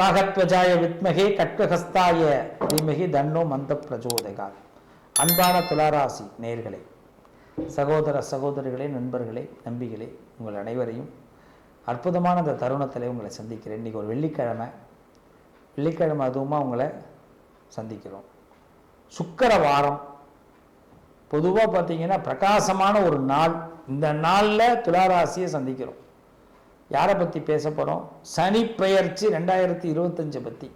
காகத்வஜாய வித்மகே கட்கஹஸ்தாய தீமகி தன்னோ மந்த பிரஜோதகா. அன்பான துளாராசி நேர்களே சகோதர சகோதரிகளே நண்பர்களே நம்பிகளே உங்கள் அனைவரையும் அற்புதமான அந்த தருணத்தில் உங்களை சந்திக்கிறேன். இன்றைக்கி ஒரு வெள்ளிக்கிழமை. வெள்ளிக்கிழமை அதுவுமா உங்களை சந்திக்கிறோம். சுக்கர வாரம். பொதுவாக பார்த்தீங்கன்னா பிரகாசமான ஒரு நாள். இந்த நாளில் துளாராசியை சந்திக்கிறோம். யாரை பற்றி பேச போகிறோம் சனி பெயர்ச்சி ரெண்டாயிரத்தி இருபத்தஞ்சை பற்றி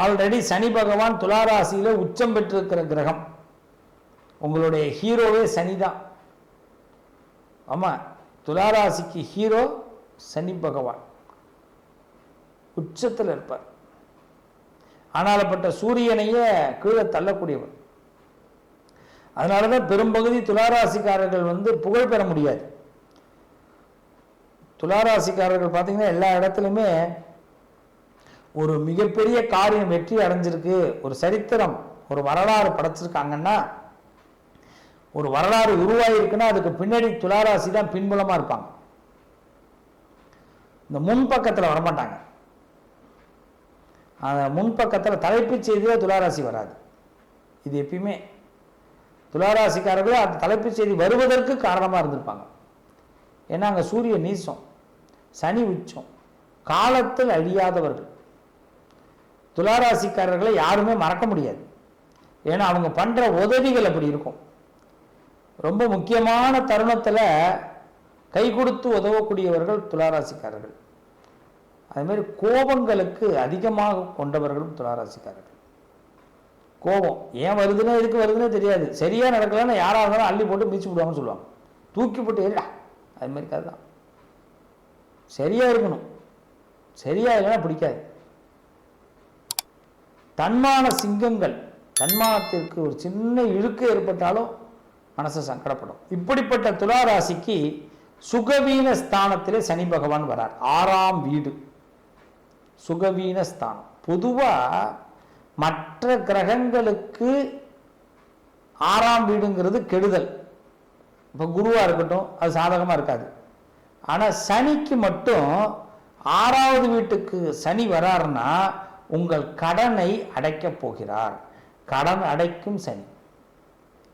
ஆல்ரெடி சனி பகவான் துளாராசியில் உச்சம் பெற்றிருக்கிற கிரகம். உங்களுடைய ஹீரோவே சனி தான் ஆமாம் துளாராசிக்கு ஹீரோ சனி பகவான். உச்சத்தில் இருப்பார். ஆனாலப்பட்ட சூரியனையே கீழே தள்ளக்கூடியவர். அதனால தான் பெரும்பகுதி துளாராசிக்காரர்கள் வந்து புகழ் பெற முடியாது. துளாராசிக்காரர்கள் பார்த்தீங்கன்னா எல்லா இடத்துலையுமே ஒரு மிகப்பெரிய காரியம் வெற்றி அடைஞ்சிருக்கு. ஒரு சரித்திரம் ஒரு வரலாறு படைச்சிருக்காங்கன்னா ஒரு வரலாறு உருவாயிருக்குன்னா அதுக்கு பின்னாடி துளாராசி தான் பின்புலமாக இருப்பாங்க. இந்த முன்பக்கத்தில் வரமாட்டாங்க. அந்த முன்பக்கத்தில் தலைப்புச் செய்தியில் துளாராசி வராது. இது எப்பயுமே துளாராசிக்காரர்கள் அந்த தலைப்புச் செய்தி வருவதற்கு காரணமாக இருந்திருப்பாங்க. ஏன்னா அங்கே சூரிய நீசம் சனி உச்சம் காலத்தில் அழியாதவர்கள். துளாராசிக்காரர்களை யாருமே மறக்க முடியாது. ஏன்னா அவங்க பண்ணுற உதவிகள் அப்படி இருக்கும். ரொம்ப முக்கியமான தருணத்தில் கை கொடுத்து உதவக்கூடியவர்கள் துளாராசிக்காரர்கள். அதுமாரி கோபங்களுக்கு அதிகமாக கொண்டவர்களும் துளாராசிக்காரர்கள். கோபம் ஏன் வருதுன்னா எதுக்கு வருதுன்னே தெரியாது. சரியாக நடக்கலன்னு யாராக இருந்தாலும் அள்ளி போட்டு மீச்சு விடுவாங்கன்னு சொல்லுவாங்க. தூக்கி போட்டு ஏறிடா அது மாதிரி கதை தான். சரியா இருக்கணும். சரியா இல்லைன்னா பிடிக்காது. தன்மான சிங்கங்கள் தன்மானத்திற்கு ஒரு சின்ன இழுக்கு ஏற்பட்டாலும் மனசு சங்கடப்படும். இப்படிப்பட்ட துளாராசிக்கு சுகவீன ஸ்தானத்திலே சனி பகவான் வரார். ஆறாம் வீடு. சுகவீன ஸ்தானம். பொதுவாக மற்ற கிரகங்களுக்கு ஆறாம் வீடுங்கிறது கெடுதல். இப்போ குருவாக இருக்கட்டும் அது சாதகமாக இருக்காது. ஆனால் சனிக்கு மட்டும் ஆறாவது வீட்டுக்கு சனி வராருன்னா உங்கள் கடனை அடைக்கப் போகிறார். கடன் அடைக்கும் சனி.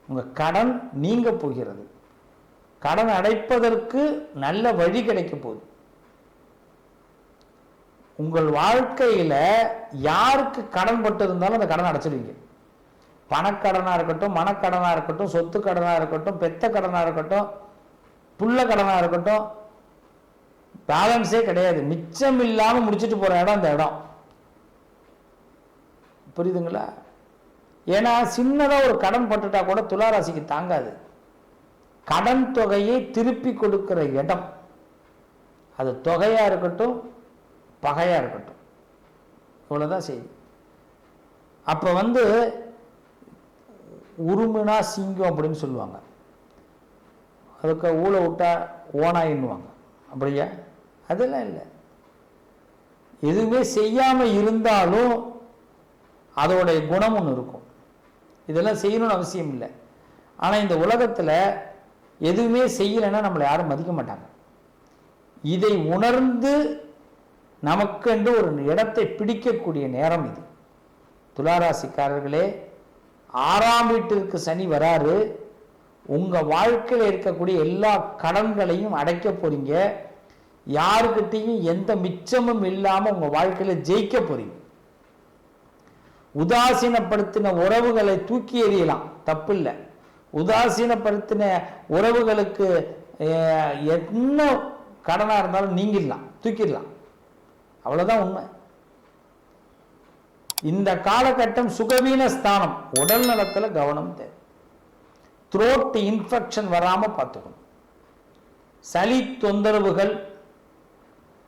உங்கள் கடன் நீங்க போகிறது. கடன் அடைப்பதற்கு நல்ல வழி கிடைக்க போகுது. உங்கள் வாழ்க்கையில் யாருக்கு கடன் பட்டு இருந்தாலும் அந்த கடன் அடைச்சிடுவீங்க. பணக்கடனாக இருக்கட்டும் மனக்கடனாக இருக்கட்டும் சொத்து கடனாக இருக்கட்டும் பெத்த கடனாக இருக்கட்டும் புள்ள கடனாக இருக்கட்டும் பேலன்ஸே கிடையாது. மிச்சம் இல்லாமல் முடிச்சுட்டு போகிற இடம் அந்த இடம். புரியுதுங்களா? ஏன்னா சின்னதாக ஒரு கடன் பட்டுட்டா கூட துளாராசிக்கு தாங்காது. கடன் தொகையை திருப்பி கொடுக்கிற இடம். அது தொகையாக இருக்கட்டும் பகையாக இருக்கட்டும். இவ்வளோதான் செய்யும் அப்போ வந்து உருமுனா சிங்கம் அப்படின்னு சொல்லுவாங்க. அதுக்கு ஊழ விட்டா ஓனாயின்னுவாங்க அப்படியா அதெல்லாம் இல்லை. எதுவுமே செய்யாமல் இருந்தாலும் அதோடைய குணம் ஒன்று இருக்கும். இதெல்லாம் செய்யணும்னு அவசியம் இல்லை. ஆனால் இந்த உலகத்தில் எதுவுமே செய்யலைன்னா நம்மளை யாரும் மதிக்க மாட்டாங்க. இதை உணர்ந்து நமக்கென்று ஒரு இடத்தை பிடிக்கக்கூடிய நேரம் இது. துளாராசிக்காரர்களே ஆறாம் வீட்டிற்கு சனி வராரு உங்கள் வாழ்க்கையில் இருக்கக்கூடிய எல்லா கடன்களையும் அடைக்க போறீங்க. யாருக்கிட்டையும் எந்த மிச்சமும் இல்லாமல் உங்கள் வாழ்க்கையில் ஜெயிக்க போறீங்க. உதாசீனப்படுத்தின உறவுகளை தூக்கி எறியலாம் தப்பு இல்லை உதாசீனப்படுத்தின உறவுகளுக்கு என்ன கடனாக இருந்தாலும் நீங்கிடலாம் தூக்கிடலாம். அவ்வளோதான் உண்மை. இந்த காலகட்டம் சுகவீன ஸ்தானம். உடல் நலத்தில் கவனம் தேவை. த்ரோட் இன்ஃபெக்ஷன் வராமல் பார்த்துக்கணும். சளி தொந்தரவுகள்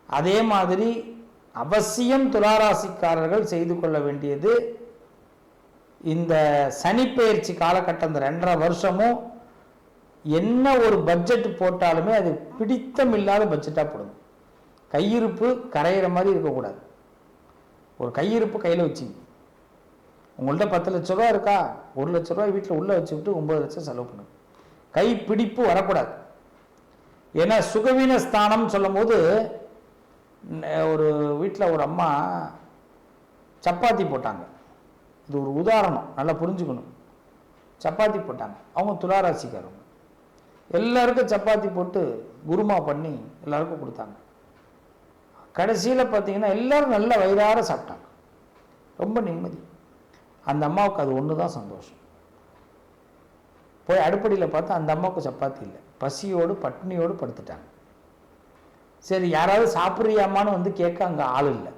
அதே மாதிரி அவசியம் துளாராசிக்காரர்கள் செய்து கொள்ள வேண்டியது இந்த சனிப்பெயர்ச்சி காலகட்டம் இந்த ரெண்டரை வருஷமும் என்ன ஒரு பட்ஜெட் போட்டாலுமே அது பிடித்தம் இல்லாத பட்ஜெட்டாக போடும் கையிருப்பு கரையிற மாதிரி இருக்கக்கூடாது. ஒரு கையிருப்பு கையில் வச்சுங்க. உங்கள்ட்ட பத்து லட்ச ரூபா இருக்கா? ஒரு லட்ச ரூபாய் வீட்டில் உள்ளே வச்சுக்கிட்டு ஒன்பது லட்சம் செலவு பண்ணுங்க. கை பிடிப்பு வரக்கூடாது. ஏன்னா சுகவீன ஸ்தானம் சொல்லும்போது ஒரு வீட்டில் ஒரு அம்மா சப்பாத்தி போட்டாங்க. இது ஒரு உதாரணம். நல்லா புரிஞ்சுக்கணும். சப்பாத்தி போட்டாங்க. அவங்க துளாராசிக்காரவங்க. எல்லாருக்கும் சப்பாத்தி போட்டு குருமா பண்ணி எல்லாருக்கும் கொடுத்தாங்க. கடைசியில் பார்த்தீங்கன்னா எல்லோரும் நல்ல வயிறார சாப்பிட்டாங்க. ரொம்ப நிம்மதி. அந்த அம்மாவுக்கு அது ஒன்று தான் சந்தோஷம். போய் அடுப்படியில் பார்த்தா அந்த அம்மாவுக்கு சப்பாத்தி இல்லை. பசியோடு பட்டினியோடு படுத்துட்டாங்க. சரி யாராவது சாப்பிட்றியாமான்னு வந்து கேட்க அங்கே ஆள் இல்லை.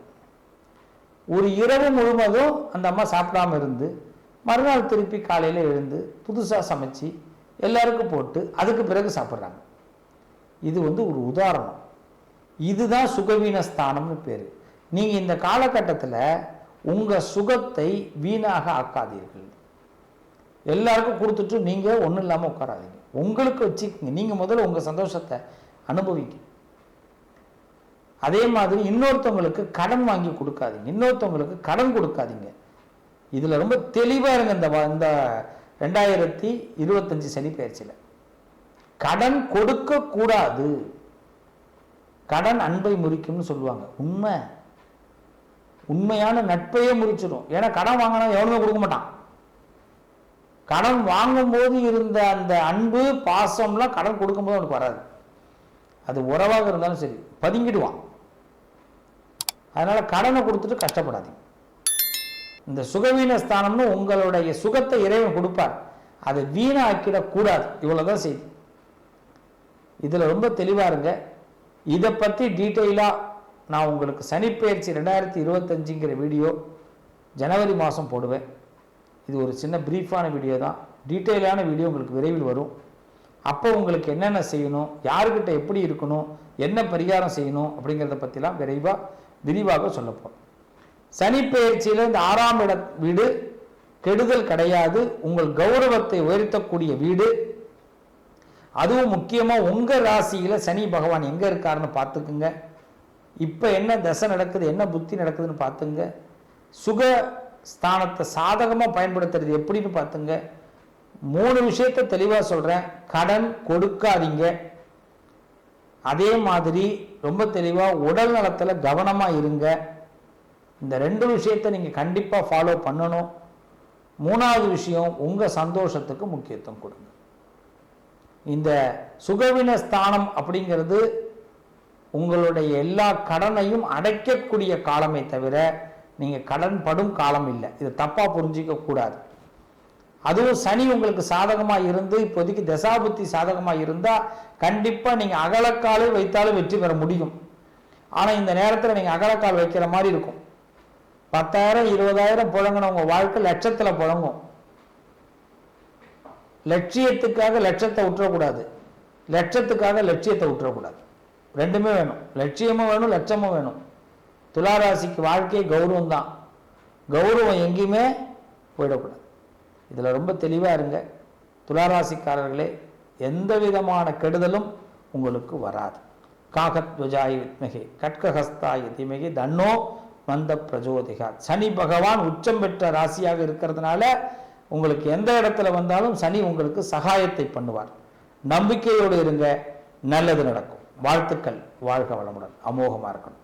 ஒரு இரவு முழுவதும் அந்த அம்மா சாப்பிடாம இருந்து மறுநாள் திருப்பி காலையில் எழுந்து புதுசாக சமைச்சு எல்லாருக்கும் போட்டு அதுக்கு பிறகு சாப்பிட்றாங்க. இது வந்து ஒரு உதாரணம். இதுதான் சுகவீன ஸ்தானம்னு பேர். நீங்கள் இந்த காலகட்டத்தில் உங்கள் சுகத்தை வீணாக ஆக்காதீர்கள். எல்லாருக்கும் கொடுத்துட்டு நீங்கள் ஒன்றும் இல்லாமல் உட்காராதீங்க. உங்களுக்கு வச்சுக்கோங்க. நீங்கள் முதல்ல உங்கள் சந்தோஷத்தை அனுபவிங்க. அதே மாதிரி இன்னொருத்தவங்களுக்கு கடன் வாங்கி கொடுக்காதீங்க. இன்னொருத்தவங்களுக்கு கடன் கொடுக்காதீங்க. இதில் ரொம்ப தெளிவாக இருங்க. இந்த வ- இந்த ரெண்டாயிரத்தி இருபத்தஞ்சு சனி பயிற்சியில் கடன் கொடுக்கக்கூடாது. கடன் அன்பை முறிக்கும்னு சொல்லுவாங்க. உண்மை. உண்மையான நட்பையே முறிச்சிடும் ஏன்னா கடன் வாங்கினா எவனுமே கொடுக்க மாட்டான். கடன் வாங்கும்போது இருந்த அந்த அன்பு பாசம்லாம் கடன் கொடுக்கும்போது அவனுக்கு வராது. அது உறவாக இருந்தாலும் சரி பதுங்கிடுவான். அதனால கடனை கொடுத்துட்டு கஷ்டப்படாதீங்க. இந்த சுகவீன ஸ்தானம்னு உங்களுடைய சுகத்தை இறைவன் கொடுப்பார். அதை வீணாக்கிடக்கூடாது. இவ்வளவுதான் செய்தி. இதில் ரொம்ப தெளிவாக இருங்க. இதை பற்றி டீட்டெயிலாக நான் உங்களுக்கு சனிப்பெயர்ச்சி ரெண்டாயிரத்தி இருபத்தஞ்சுங்கிற வீடியோ ஜனவரி மாதம் போடுவேன். இது ஒரு சின்ன ப்ரீஃபான வீடியோ தான். டீட்டெயிலான வீடியோ உங்களுக்கு விரைவில் வரும். அப்போ உங்களுக்கு என்னென்ன செய்யணும் யாருக்கிட்ட எப்படி இருக்கணும் என்ன பரிகாரம் செய்யணும் அப்படிங்கிறத பற்றிலாம் விரைவாக விரிவாக சொல்லப்போம் சனிப்பெயர்ச்சியில் சனி இந்த ஆறாம் இட வீடு கெடுதல் கிடையாது. உங்கள் கௌரவத்தை உயர்த்தக்கூடிய வீடு. அதுவும் முக்கியமாக உங்கள் ராசியில் சனி பகவான் எங்கே இருக்காருன்னு பார்த்துக்குங்க. இப்போ என்ன தசை நடக்குது என்ன புத்தி நடக்குதுன்னு பார்த்துங்க. சுக ஸ்தானத்தை சாதகமாக பயன்படுத்துறது எப்படின்னு பார்த்துங்க. மூணு விஷயத்த தெளிவாக சொல்கிறேன் கடன் கொடுக்காதீங்க. அதே மாதிரி ரொம்ப தெளிவாக உடல் நலத்தில் கவனமாக இருங்க. இந்த ரெண்டு விஷயத்தை நீங்கள் கண்டிப்பாக ஃபாலோ பண்ணணும். மூணாவது விஷயம் உங்கள் சந்தோஷத்துக்கு முக்கியத்துவம் கொடுங்க. இந்த சுகவின ஸ்தானம் அப்படிங்கிறது உங்களுடைய எல்லா கடனையும் அடைக்கக்கூடிய காலமே தவிர நீங்கள் கடன் படும் காலம் இல்லை. இது தப்பாக புரிஞ்சிக்க கூடாது. அதுவும் சனி உங்களுக்கு சாதகமாக இருந்து இப்போதைக்கு தசாபுத்தி சாதகமாக இருந்தால் கண்டிப்பாக நீங்கள் அகலக்காலை வைத்தாலும் வெற்றி பெற முடியும். ஆனால் இந்த நேரத்தில் நீங்கள் அகலக்கால் வைக்கிற மாதிரி இருக்கும். பத்தாயிரம் இருபதாயிரம் புழங்கின உங்கள் வாழ்க்கை லட்சத்தில் புழங்கும். லட்சியத்துக்காக லட்சத்தை விட்டுறக்கூடாது லட்சத்துக்காக லட்சியத்தை விட்டுறக்கூடாது ரெண்டுமே வேணும். லட்சியமும் வேணும் லட்சமும் வேணும். துளாராசிக்கு வாழ்க்கை கௌரவம் தான் கௌரவம் எங்கேயுமே போயிடக்கூடாது. இதில் ரொம்ப தெளிவாக இருங்க. துளாராசிக்காரர்களே எந்த விதமான கெடுதலும் உங்களுக்கு வராது. காகத்வஜாய் வித்மகே கட்கஹஸ்தாய் திமகி தன்னோ மந்த பிரஜோதிகா. சனி பகவான் உச்சம் பெற்ற ராசியாக இருக்கிறதுனால உங்களுக்கு எந்த இடத்துல வந்தாலும் சனி உங்களுக்கு சகாயத்தை பண்ணுவார். நம்பிக்கையோடு இருங்க. நல்லது நடக்கும். வாழ்த்துக்கள். வாழ்க வளமுடன். அமோகமாக இருக்கணும்.